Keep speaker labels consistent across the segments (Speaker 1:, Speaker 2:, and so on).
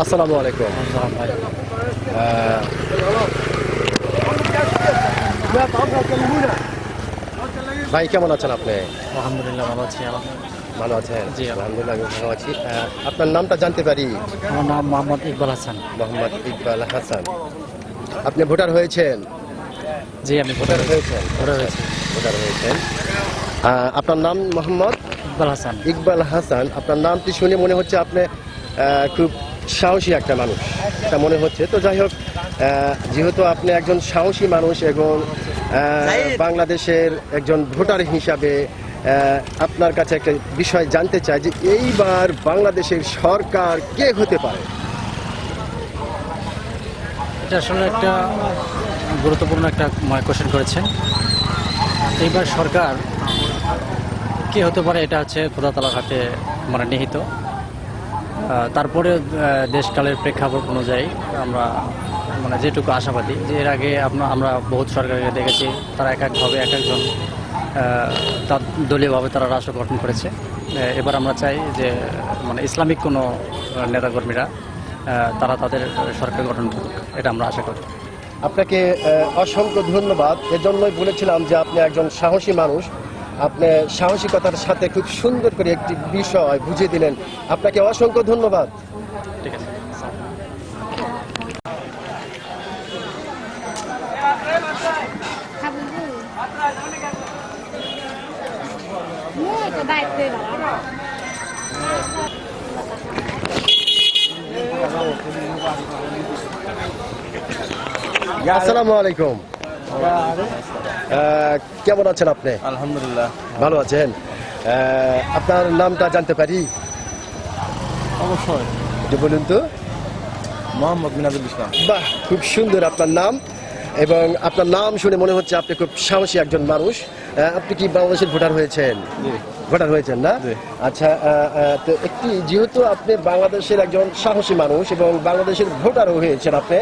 Speaker 1: আসসালামু আলাইকুম। ভাই কেমন আছেন আপনি?
Speaker 2: আলহামদুলিল্লাহ ভালো আছি
Speaker 1: ভালো আছেন?
Speaker 2: জি,
Speaker 1: আলহামদুলিল্লাহ। আমি ভালো আছি। আপনার নামটা জানতে পারি?
Speaker 2: আমার নাম মোহাম্মদ ইকবাল হাসান।
Speaker 1: মোহাম্মদ ইকবাল হাসান। আপনি ভোটার হয়েছেন?
Speaker 2: জি আমি
Speaker 1: ভোটার হয়েছেন।
Speaker 2: ভোটার হয়েছি।
Speaker 1: ভোটার হয়েছেন। আপনার নাম মোহাম্মদ?
Speaker 2: ইকবাল হাসান।
Speaker 1: ইকবাল হাসান। আপনার নামটি শুনে মনে হচ্ছে আপনি খুব সাহসী একটা মানুষ। এটা মনে হচ্ছে। তো যাই হোক যেহেতু আপনি একজন সাহসী মানুষ এবং বাংলাদেশের একজন ভোটার হিসাবে আপনার কাছে একটা বিষয় জানতে চাই যে এইবার বাংলাদেশের সরকার কে হতে পারে?
Speaker 2: এটা আসলে একটা গুরুত্বপূর্ণ একটা কোশ্চেন করেছেন। এইবার সরকার কে হতে পারে এটা হচ্ছে খোদা তালার হাতে মানে নিহিত। তারপরে দেশকালের প্রেক্ষাপট অনুযায়ী আমরা মানে যেটুকু আশাবাদী যে এর আগে আমরা বহুত সরকারকে দেখেছি, তারা এক একভাবে এক একজন দলীয়ভাবে তারা রাষ্ট্র গঠন করেছে। এবার আমরা চাই যে মানে ইসলামিক কোনো নেতাকর্মীরা তারা তাদের সরকার গঠন করুক এটা আমরা আশা করি।
Speaker 1: আপনাকে অসংখ্য ধন্যবাদ। এজন্যই বলেছিলাম যে আপনি একজন সাহসী মানুষ। আপনি সাহসিকতার সাথে খুব সুন্দর করে একটি বিষয় বুঝিয়ে দিলেন। আপনাকে অসংখ্য ধন্যবাদ।
Speaker 2: ঠিক আছে।
Speaker 1: আসসালামু আলাইকুম। কেমন আছেন আপনি?
Speaker 3: আলহামদুলিল্লাহ।
Speaker 1: ভালো আছেন? আপনার নামটা জানতে পারি?
Speaker 3: অবশ্যই।
Speaker 1: একটু বলুন তো।
Speaker 3: মোহাম্মদ মিনাজুল ইসলাম।
Speaker 1: বাহ খুব সুন্দর আপনার নাম এবং আপনার নাম শুনে মনে হচ্ছে আপনি খুব সাহসী একজন মানুষ। আপনি কি বাংলাদেশের ভোটার হয়েছেন?
Speaker 3: জি।
Speaker 1: ভোটার হয়েছেন না? আচ্ছা তো একটি যেহেতু আপনি বাংলাদেশের একজন সাহসী মানুষ এবং বাংলাদেশের ভোটারও হয়েছেন আপনি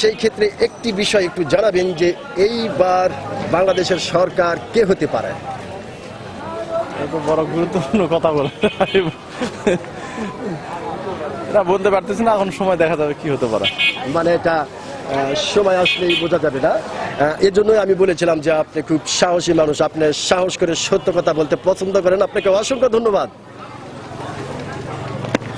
Speaker 1: সেই ক্ষেত্রে একটি বিষয় একটু জানাবেন যে এইবার বাংলাদেশের সরকার কে হতে পারে?
Speaker 3: এত বড় গুরুত্বপূর্ণ কথা বলে। এটা বলতে পারতেছি না এখন সময় দেখা যাবে কি হতে পারে।
Speaker 1: মানে এটা সময় আসলেই বোঝা যাবে না। এর জন্যই আমি বলেছিলাম যে আপনি খুব সাহসী মানুষ, আপনি সাহস করে সত্য কথা বলতে পছন্দ করেন। আপনাকে অসংখ্য ধন্যবাদ।